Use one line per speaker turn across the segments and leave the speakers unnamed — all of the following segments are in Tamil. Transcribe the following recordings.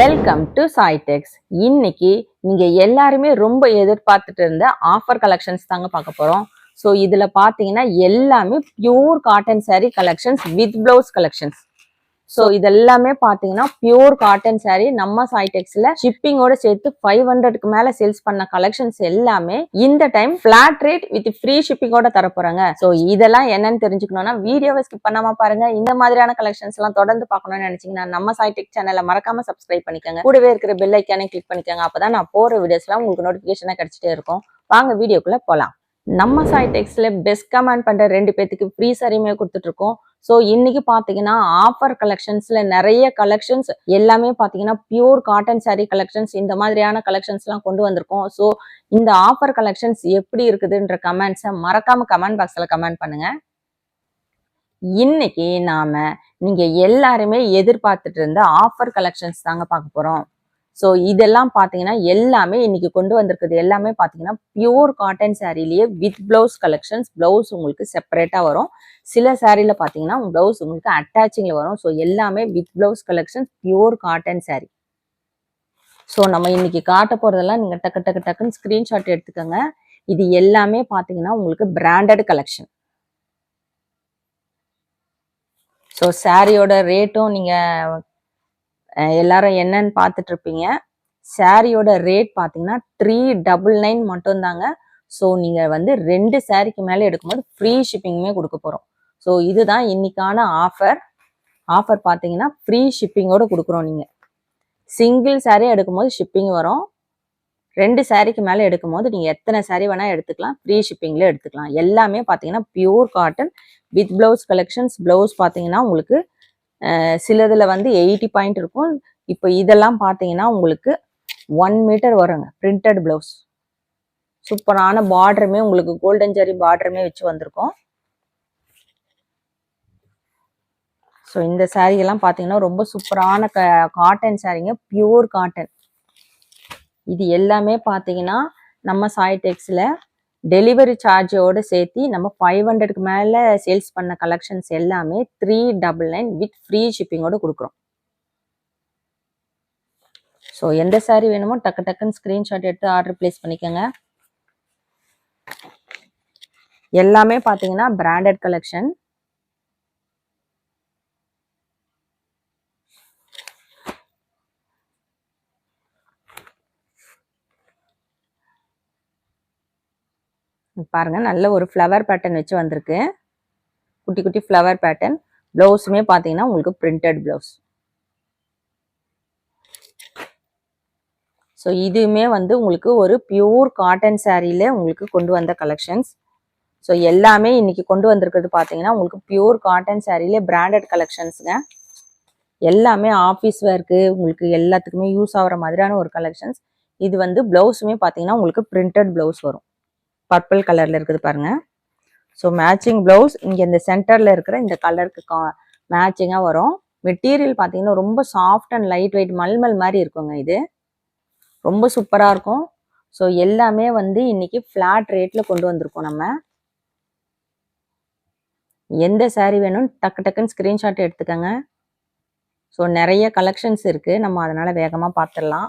வெல்கம் டு சாய்டெக்ஸ் இன்னைக்கு நீங்க எல்லாருமே ரொம்ப எதிர்பார்த்துட்டு இருந்த ஆஃபர் கலெக்ஷன்ஸ் தாங்க பார்க்க போறோம். ஸோ இதுல பாத்தீங்கன்னா எல்லாமே pure cotton saree collections with blouse collections so இதெல்லாமே பாத்தீங்கன்னா பியூர் காட்டன் saree. நம்ம சாய்டெக்ஸ்ல ஷிப்பிங்கோட சேர்த்து ஃபைவ் ஹண்ட்ரட்க்கு மேல சேல்ஸ் பண்ண கலெக்ஷன்ஸ் எல்லாமே இந்த time flat rate with free ஷிப்பிங்கோட தரப்போறாங்க. ஸோ இதெல்லாம் என்னன்னு தெரிஞ்சுக்கணும்னா வீடியோவை ஸ்கிப் பண்ணாம பாருங்க. இந்த மாதிரியான கலெக்ஷன்ஸ் எல்லாம் தொடர்ந்து பார்க்கணும்னு நினைச்சீங்கன்னா நம்ம சாய்டெக் சேனலை மறக்காம சப்ஸ்கிரைப் பண்ணிக்கோங்க. கூடவே இருக்கிற பெல் ஐக்கானே கிளிக் பண்ணிக்கோங்க. அப்பதான் நான் போற வீடியோஸ்லாம் உங்களுக்கு நோட்டிபிகேஷனா கிடைச்சிட்டே இருக்கும். வாங்க வீடியோக்குள்ள போலாம். நம்ம சாய்டெக்ஸ்ல பெஸ்ட் கமெண்ட் பண்ற ரெண்டு பேத்துக்கு ஃப்ரீ சரியுமே கொடுத்துட்டு இருக்கோம். ஸோ இன்னைக்கு பார்த்தீங்கன்னா ஆஃபர் கலெக்ஷன்ஸ்ல நிறைய கலெக்ஷன்ஸ் எல்லாமே பார்த்தீங்கன்னா பியூர் காட்டன் சாரீ கலெக்ஷன்ஸ் இந்த மாதிரியான கலெக்ஷன்ஸ்லாம் கொண்டு வந்திருக்கோம். ஸோ இந்த ஆஃபர் கலெக்ஷன்ஸ் எப்படி இருக்குதுன்ற கமெண்ட்ஸை மறக்காம கமெண்ட் பாக்ஸில் கமெண்ட் பண்ணுங்க. இன்னைக்கு நாம நீங்க எல்லாருமே எதிர்பார்த்துட்டு இருந்த ஆஃபர் கலெக்ஷன்ஸ் தாங்க பார்க்க போறோம். ஸோ இதெல்லாம் பார்த்தீங்கன்னா எல்லாமே இன்னைக்கு கொண்டு வந்திருக்குது. எல்லாமே பார்த்தீங்கன்னா பியூர் காட்டன் சாரீலேயே வித் ப்ளவுஸ் கலெக்ஷன்ஸ் ப்ளவுஸ் உங்களுக்கு செப்பரேட்டாக வரும். சில சாரியில் பார்த்தீங்கன்னா ப்ளவுஸ் உங்களுக்கு அட்டாச்சிங்கில் வரும். ஸோ எல்லாமே with blouse collections pure cotton saree so நம்ம இன்னைக்கு காட்ட போகிறதெல்லாம் நீங்கள் டக்கு டக்கு டக்குன்னு ஸ்க்ரீன்ஷாட் எடுத்துக்கோங்க. இது எல்லாமே பார்த்தீங்கன்னா உங்களுக்கு பிராண்டட் கலெக்ஷன் ஸோ சாரியோட ரேட்டும் நீங்கள் எல்லாரும் என்னன்னு பார்த்துட்டு இருப்பீங்க சாரியோட ரேட் பார்த்தீங்கன்னா த்ரீ டபுள் நைன் மட்டும்தாங்க. ஸோ நீங்கள் வந்து ரெண்டு சாரிக்கு மேலே எடுக்கும்போது ஃப்ரீ ஷிப்பிங்குமே கொடுக்க போகிறோம் ஸோ இதுதான் இன்னைக்கான ஆஃபர் ஆஃபர் பார்த்தீங்கன்னா ஃப்ரீ ஷிப்பிங்கோட கொடுக்குறோம் நீங்கள் சிங்கிள் சாரீ எடுக்கும்போது ஷிப்பிங் வரும். ரெண்டு சாரிக்கு மேலே எடுக்கும்போது நீங்கள் எத்தனை saree வேணால் எடுத்துக்கலாம். ஃப்ரீ ஷிப்பிங்கில் எடுத்துக்கலாம். எல்லாமே பார்த்தீங்கன்னா pure cotton with blouse collections blouse பார்த்தீங்கன்னா உங்களுக்கு சிலதில் வந்து எயிட்டி பாயிண்ட் இருக்கும். இப்போ இதெல்லாம் பார்த்தீங்கன்னா உங்களுக்கு ஒன் மீட்டர் வருங்க பிரிண்டட் ப்ளவுஸ் சூப்பரான பார்டருமே உங்களுக்கு கோல்டன் ஜரி பார்டருமே வச்சு வந்திருக்கும். ஸோ இந்த saree பார்த்தீங்கன்னா ரொம்ப சூப்பரான க காட்டன் சாரீங்க பியூர் காட்டன் இது எல்லாமே பார்த்தீங்கன்னா நம்ம சாய் டெக்ஸில் டெலிவரி சார்ஜோடு சேர்த்து நம்ம ஃபைவ் ஹண்ட்ரட்க்கு மேலே சேல்ஸ் பண்ண கலெக்ஷன்ஸ் எல்லாமே three double nine with free ஷிப்பிங்கோட கொடுக்குறோம். ஸோ எந்த சாரீ வேணுமோ டக்கு டக்குன்னு ஸ்க்ரீன்ஷாட் எடுத்து ஆர்டர் ப்ளேஸ் பண்ணிக்கோங்க. எல்லாமே பார்த்தீங்கன்னா பிராண்டட் கலெக்ஷன் பாருங்கள் நல்ல ஒரு ஃப்ளவர் பேட்டர்ன் வச்சு வந்திருக்கு. குட்டி குட்டி ஃப்ளவர் பேட்டர்ன் ப்ளவுஸுமே பார்த்தீங்கன்னா உங்களுக்கு பிரிண்டட் ப்ளவுஸ் ஸோ இதுவுமே வந்து உங்களுக்கு ஒரு பியூர் காட்டன் சாரியில் உங்களுக்கு கொண்டு வந்த கலெக்ஷன்ஸ் ஸோ எல்லாமே இன்னைக்கு கொண்டு வந்திருக்கிறது பார்த்தீங்கன்னா உங்களுக்கு பியூர் காட்டன் சாரியில பிராண்டட் கலெக்ஷன்ஸுங்க எல்லாமே ஆஃபீஸ் ஒர்க்கு உங்களுக்கு எல்லாத்துக்குமே யூஸ் ஆகுற மாதிரியான ஒரு கலெக்ஷன்ஸ் இது வந்து ப்ளவுஸுமே பார்த்தீங்கன்னா உங்களுக்கு பிரிண்டட் ப்ளவுஸ் வரும். பர்பிள் கலரில் இருக்குது பாருங்க. ஸோ மேட்சிங் ப்ளவுஸ் இங்கே இந்த சென்டரில் இருக்கிற இந்த கலருக்கு கா மேட்சிங்காக வரும். மெட்டீரியல் பார்த்தீங்கன்னா ரொம்ப சாஃப்ட் அண்ட் லைட் வெயிட் மல்மல் மாதிரி இருக்குங்க இது. ரொம்ப சூப்பராக இருக்கும். ஸோ எல்லாமே வந்து இன்னைக்கு ஃப்ளாட் ரேட்டில் கொண்டு வந்திருக்கோம் நம்ம. எந்த சாரீ வேணும் டக்கு டக்குன்னு ஸ்க்ரீன்ஷாட் எடுத்துக்கோங்க. ஸோ நிறைய கலெக்ஷன்ஸ் இருக்குது நம்ம அதனால் வேகமாக பார்த்துடலாம்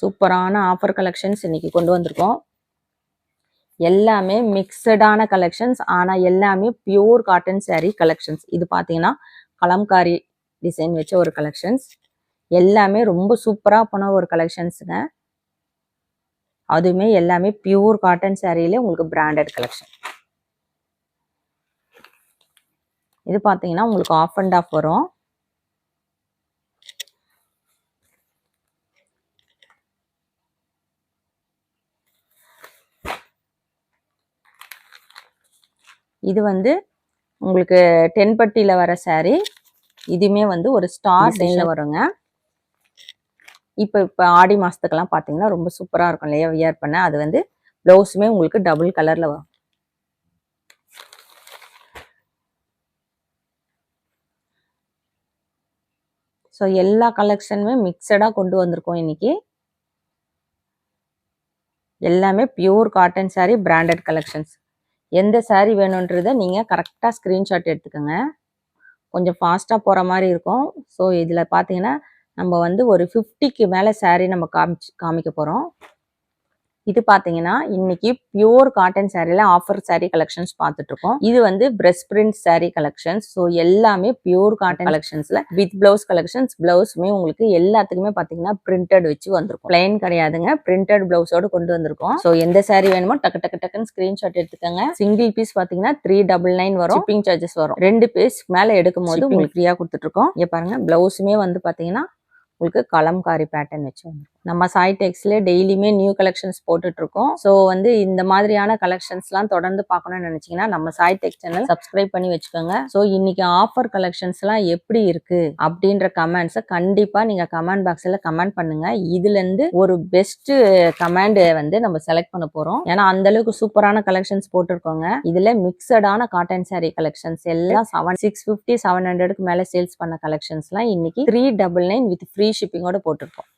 சூப்பரான ஆஃபர் கலெக்ஷன்ஸ் இன்னைக்கு கொண்டு வந்திருக்கோம். எல்லாமே மிக்சடான கலெக்ஷன்ஸ் ஆனால் எல்லாமே பியூர் காட்டன் சாரீ கலெக்ஷன்ஸ் இது பார்த்தீங்கன்னா கலம்காரி டிசைன் வச்ச ஒரு கலெக்ஷன்ஸ் எல்லாமே ரொம்ப சூப்பராக போன ஒரு கலெக்ஷன்ஸுங்க அதுவுமே எல்லாமே பியூர் காட்டன் சாரீலே உங்களுக்கு பிராண்டட் கலெக்ஷன் இது பார்த்தீங்கன்னா உங்களுக்கு ஆஃப் அண்ட் ஆஃப் வரும். இது வந்து உங்களுக்கு தென்பட்டியில் வர saree. இதுவுமே வந்து ஒரு ஸ்டார் டிசைனில் வருங்க. இப்போ இப்போ ஆடி மாதத்துக்கெல்லாம் பார்த்தீங்கன்னா ரொம்ப சூப்பராக இருக்கும் இல்லையா? வியர் பண்ண. அது வந்து ப்ளவுஸுமே உங்களுக்கு டபுள் கலரில் வரும். ஸோ எல்லா கலெக்ஷனுமே மிக்சடாக கொண்டு வந்திருக்கோம் இன்னைக்கு. எல்லாமே pure cotton saree branded collections எந்த saree வேணுன்றதை நீங்கள் கரெக்டாக ஸ்க்ரீன்ஷாட் எடுத்துக்கோங்க. கொஞ்சம் ஃபாஸ்ட்டாக போகிற மாதிரி இருக்கும். ஸோ இதில் பார்த்தீங்கன்னா நம்ம வந்து ஒரு ஃபிஃப்டிக்கு மேலே சாரீ நம்ம காமிச்சு காமிக்க போகிறோம் இது பாத்தீங்கன்னா இன்னைக்கு பியூர் காட்டன் சாரில ஆஃபர் saree கலெக்ஷன்ஸ் பார்த்துட்டு இருக்கோம் இது வந்து pressed print saree collections so எல்லாமே பியூர் காட்டன் கலெக்ஷன்ஸ்ல வித் பிளவுஸ் கலெக்ஷன்ஸ் பிளவுஸுமே உங்களுக்கு எல்லாத்துக்குமே பாத்தீங்கன்னா பிரிண்டட் வச்சு வந்திருக்கும். பிளைன் கிடையாதுங்க. பிரிண்டட் பிளவுஸோட கொண்டு வந்திருக்கோம். ஸோ எந்த saree வேணுமோ டக்கு டக்கு டக்குன்னு ஸ்கிரீன்ஷாட் எடுத்துக்கோங்க. சிங்கிள் பீஸ் பாத்தீங்கன்னா த்ரீ டபுள் நைன் வரும். ஷிப்பிங் சார்ஜஸ் வரும். ரெண்டு பீஸ் மேல எடுக்கும் போது உங்களுக்கு ஃப்ரீயா கொடுத்துட்டு இருக்கோம் இங்க பாருங்க பிளவுஸுமே வந்து பாத்தீங்கன்னா உங்களுக்கு கலம்காரி பேட்டர்ன் வச்சு வந்துரும் நம்ம சாய் டெக்ஸில் டெய்லியுமே நியூ கலெக்ஷன்ஸ் போட்டுட்ருக்கோம். ஸோ வந்து இந்த மாதிரியான கலெக்ஷன்ஸ்லாம் தொடர்ந்து பார்க்கணும்னு நினச்சிங்கன்னா நம்ம சாய் டெக் சேனல் சப்ஸ்கிரைப் பண்ணி வச்சுக்கோங்க. ஸோ இன்னைக்கு ஆஃபர் கலெக்ஷன்ஸ்லாம் எப்படி இருக்குது அப்படின்ற கமெண்ட்ஸை கண்டிப்பாக நீங்கள் கமெண்ட் பாக்ஸில் கமெண்ட் பண்ணுங்கள் இதுலேருந்து ஒரு பெஸ்ட்டு கமெண்ட் வந்து நம்ம செலக்ட் பண்ண போகிறோம் ஏன்னா அந்த அளவுக்கு சூப்பரான கலெக்ஷன்ஸ் போட்டிருக்கோங்க. இதில் மிக்சடான காட்டன் saree கலெக்ஷன்ஸ் எல்லாம் செவன் சிக்ஸ் ஃபிஃப்டி செவன் ஹண்ட்ரடுக்கு மேலே சேல்ஸ் பண்ண கலெக்ஷன்ஸ்லாம் இன்னைக்கு three double nine with free ஷிப்பிங்கோட போட்டிருக்கோம்.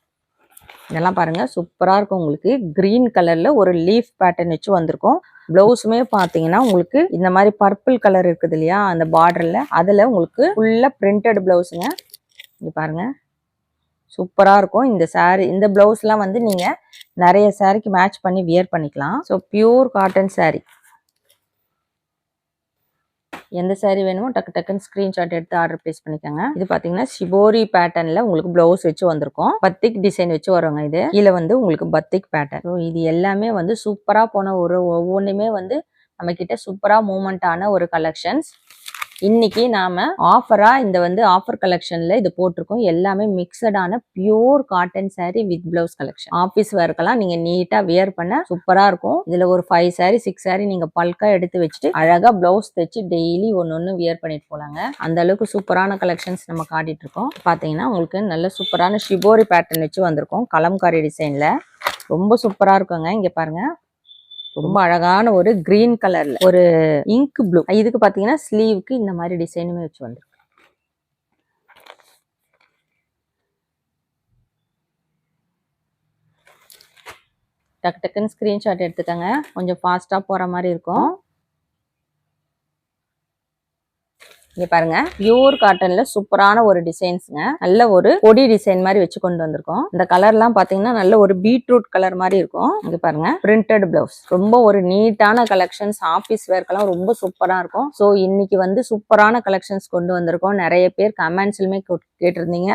இதெல்லாம் பாருங்கள் சூப்பராக இருக்கும் உங்களுக்கு. கிரீன் கலரில் ஒரு லீஃப் பேட்டர்ன் வச்சு வந்திருக்கும். ப்ளவுஸுமே பார்த்தீங்கன்னா உங்களுக்கு இந்த மாதிரி பர்பிள் கலர் இருக்குது இல்லையா அந்த பார்டரில் அதில் உங்களுக்கு ஃபுல்லாக பிரிண்டட் ப்ளவுஸுங்க இங்கே பாருங்கள் சூப்பராக இருக்கும். இந்த சாரீ இந்த ப்ளவுஸ்லாம் வந்து நீங்கள் நிறைய சாரீக்கு மேட்ச் பண்ணி வியர் பண்ணிக்கலாம். ஸோ பியூர் காட்டன் சாரீ எந்த saree வேணுமோ டக்கு டக்குன்னு ஸ்கிரீன்ஷாட் எடுத்து ஆர்டர் பிளேஸ் பண்ணிக்கோங்க. இது பாத்தீங்கன்னா ஷிபோரி பேட்டர்னில் உங்களுக்கு பிளவுஸ் வச்சு வந்திருக்கும். பத்திக் டிசைன் வச்சு வருவாங்க இது. இதில் வந்து உங்களுக்கு பத்திக் பேட்டர்ன் ஸோ இது எல்லாமே வந்து சூப்பரா போன ஒரு ஒவ்வொன்றுமே வந்து நம்ம கிட்ட சூப்பரா மூமெண்ட் ஆன ஒரு கலெக்ஷன்ஸ் இன்னைக்கு நாம ஆஃபரா இந்த வந்து ஆஃபர் கலெக்ஷன்ல இது போட்டிருக்கோம். எல்லாமே மிக்சடான pure cotton saree with blouse collection office ஒர்க்கெல்லாம் நீங்க நீட்டா வியர் பண்ண சூப்பரா இருக்கும். இதுல ஒரு ஃபைவ் saree சிக்ஸ் saree நீங்க பல்கா எடுத்து வச்சுட்டு அழகா பிளவுஸ் தைச்சு டெய்லி ஒன்னு வியர் பண்ணிட்டு போலாங்க. அந்த அளவுக்கு சூப்பரான கலெக்ஷன்ஸ் நம்ம காட்டிட்டு இருக்கோம் பாத்தீங்கன்னா உங்களுக்கு நல்ல சூப்பரான ஷிபோரி பேட்டர்ன் வச்சு வந்திருக்கோம். கலம்காரி டிசைன்ல ரொம்ப சூப்பரா இருக்குங்க. இங்க பாருங்க. ரொம்ப அழகான ஒரு கிரீன் கலர்ல ஒரு இங்க் ப்ளூ இதுக்கு பாத்தீங்கன்னா ஸ்லீவுக்கு இந்த மாதிரி டிசைனுமே வச்சு வந்துருக்கு. டக்கு டக்குன்னு ஸ்க்ரீன்ஷாட் எடுத்துக்கோங்க. கொஞ்சம் ஃபாஸ்ட்டாக போகிற மாதிரி இருக்கும். இங்க பாருங்க. பியூர் காட்டன்ல சூப்பரான ஒரு டிசைன்ஸ்ங்க நல்ல ஒரு கொடி டிசைன் மாதிரி வச்சு கொண்டு வந்திருக்கோம். இந்த கலர்லாம் பாத்தீங்கன்னா நல்ல ஒரு பீட்ரூட் கலர் மாதிரி இருக்கும். இங்க பாருங்க. பிரிண்டட் பிளவுஸ் ரொம்ப ஒரு நீட்டான கலெக்ஷன்ஸ் ஆபீஸ் வேர்க்கெல்லாம் ரொம்ப சூப்பரா இருக்கும். ஸோ இன்னைக்கு வந்து சூப்பரான கலெக்ஷன்ஸ் கொண்டு வந்திருக்கோம். நிறைய பேர் கமெண்ட்ஸ்லுமே கேட்டிருந்தீங்க.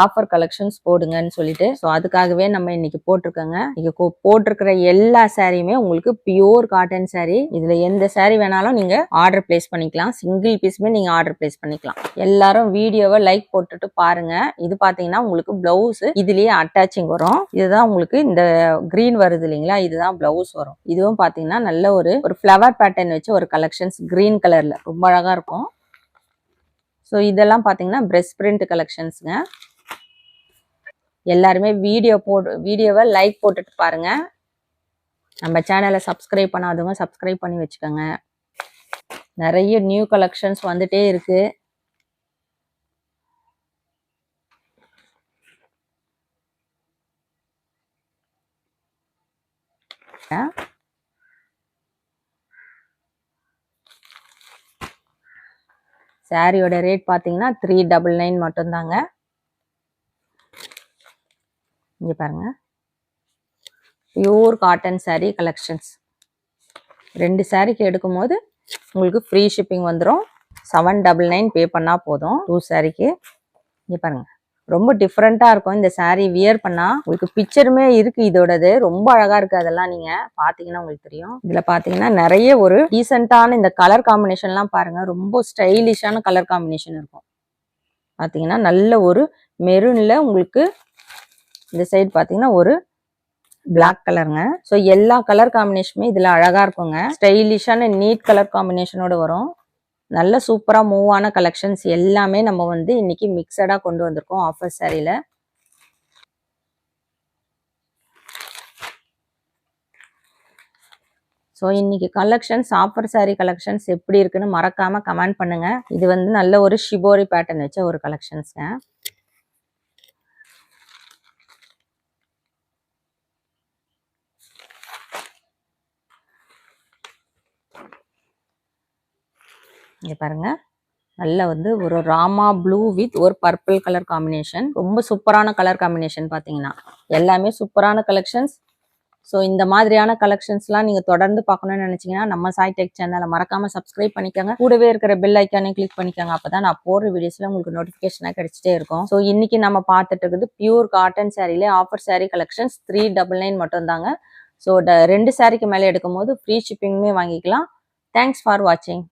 ஆஃபர் கலெக்ஷன்ஸ் போடுங்கன்னு சொல்லிட்டு ஸோ அதுக்காகவே நம்ம இன்னைக்கு போட்டிருக்கோங்க. இங்கே போட்டிருக்கிற எல்லா சாரியுமே உங்களுக்கு பியூர் காட்டன் சாரி இதுல எந்த சாரி வேணாலும் நீங்க ஆர்டர் பிளேஸ் பண்ணிக்கலாம். சிங்கிள் பீஸுமே நீங்க ஆர்டர் பிளேஸ் பண்ணிக்கலாம். எல்லாரும் வீடியோவை லைக் போட்டுட்டு பாருங்க. இது பாத்தீங்கன்னா உங்களுக்கு பிளவுஸ் இதுலயே அட்டாச்சிங் வரும். இதுதான் உங்களுக்கு இந்த கிரீன் வருது இல்லைங்களா? இதுதான் பிளவுஸ் வரும். இதுவும் பாத்தீங்கன்னா நல்ல ஒரு ஒரு ஃப்ளவர் பேட்டர்ன் வச்சு ஒரு கலெக்ஷன்ஸ் கிரீன் கலர்ல ரொம்ப அழகா இருக்கும். ஸோ இதெல்லாம் பார்த்தீங்கன்னா பிரஸ்ட் பிரிண்ட் கலெக்ஷன்ஸுங்க எல்லாருமே வீடியோ போட்டு வீடியோவை லைக் போட்டுட்டு பாருங்க. நம்ம சேனலை சப்ஸ்கிரைப் பண்ணாதவங்க சப்ஸ்கிரைப் பண்ணி வச்சுக்கோங்க. நிறைய நியூ கலெக்ஷன்ஸ் வந்துட்டே இருக்கு. சாரியோட ரேட் பார்த்தீங்கன்னா த்ரீ டபுள் நைன் மட்டும்தாங்க. இங்கே பாருங்க. பியூர் காட்டன் சாரீ கலெக்ஷன்ஸ் ரெண்டு சாரிக்கு எடுக்கும்போது உங்களுக்கு ஃப்ரீ ஷிப்பிங் வந்துடும் செவன் டபுள் நைன் பே பண்ணால் போதும். டூ சாரீக்கு இங்கே பாருங்க. ரொம்ப டிஃப்ரெண்ட்டாக இருக்கும் இந்த சாரீ வியர் பண்ணால் உங்களுக்கு பிக்சருமே இருக்குது இதோடது. ரொம்ப அழகாக இருக்குது அதெல்லாம் நீங்கள் பார்த்தீங்கன்னா உங்களுக்கு தெரியும். இதில் பார்த்தீங்கன்னா நிறைய ஒரு டீசெண்டான இந்த கலர் காம்பினேஷன்லாம் பாருங்கள் ரொம்ப ஸ்டைலிஷான கலர் காம்பினேஷன் இருக்கும். பார்த்தீங்கன்னா நல்ல ஒரு மெரூனில் உங்களுக்கு இந்த சைடு பார்த்தீங்கன்னா ஒரு பிளாக் கலருங்க ஸோ எல்லா கலர் காம்பினேஷனுமே இதில் அழகாக இருக்குங்க. ஸ்டைலிஷான நீட் கலர் காம்பினேஷனோட வரும். நல்ல சூப்பராக மூவ் ஆன கலெக்ஷன்ஸ் எல்லாமே நம்ம வந்து இன்னைக்கு மிக்சடாக கொண்டு வந்திருக்கோம் ஆஃபர் சாரியில் ஸோ இன்னைக்கு கலெக்ஷன்ஸ் ஆஃபர் saree கலெக்ஷன்ஸ் எப்படி இருக்குன்னு மறக்காம கமெண்ட் பண்ணுங்க. இது வந்து நல்ல ஒரு ஷிபோரி பேட்டர்ன் வச்ச ஒரு கலெக்ஷன்ஸ்ங்க இங்கே பாருங்க. நல்லா வந்து ஒரு ராமா ப்ளூ வித் ஒரு பர்பிள் கலர் காம்பினேஷன். ரொம்ப சூப்பரான கலர் காம்பினேஷன் பார்த்தீங்கன்னா எல்லாமே சூப்பரான கலெக்ஷன்ஸ். ஸோ இந்த மாதிரியான கலெக்ஷன்ஸ்லாம் நீங்கள் தொடர்ந்து பார்க்கணும்னு நினச்சிங்கன்னா நம்ம சாய் டெக் சேனலை மறக்காமல் சப்ஸ்கிரைப் பண்ணிக்கோங்க. கூடவே இருக்கிற பெல் ஐக்கானே கிளிக் பண்ணிக்கோங்க. அப்போ தான் நான் போடுற வீடியோஸில் உங்களுக்கு நோட்டிஃபிகேஷனாக கிடைச்சிட்டே இருக்கும். ஸோ இன்றைக்கி நம்ம பார்த்துட்டு இருக்குது pure cotton சாரீலே offer saree collections three double nine மட்டும் தாங்க ஸோ ரெண்டு சாரீக்கு மேலே எடுக்கும் போது ஃப்ரீ ஷிப்பிங்குமே வாங்கிக்கலாம். தேங்க்ஸ் ஃபார் வாட்சிங்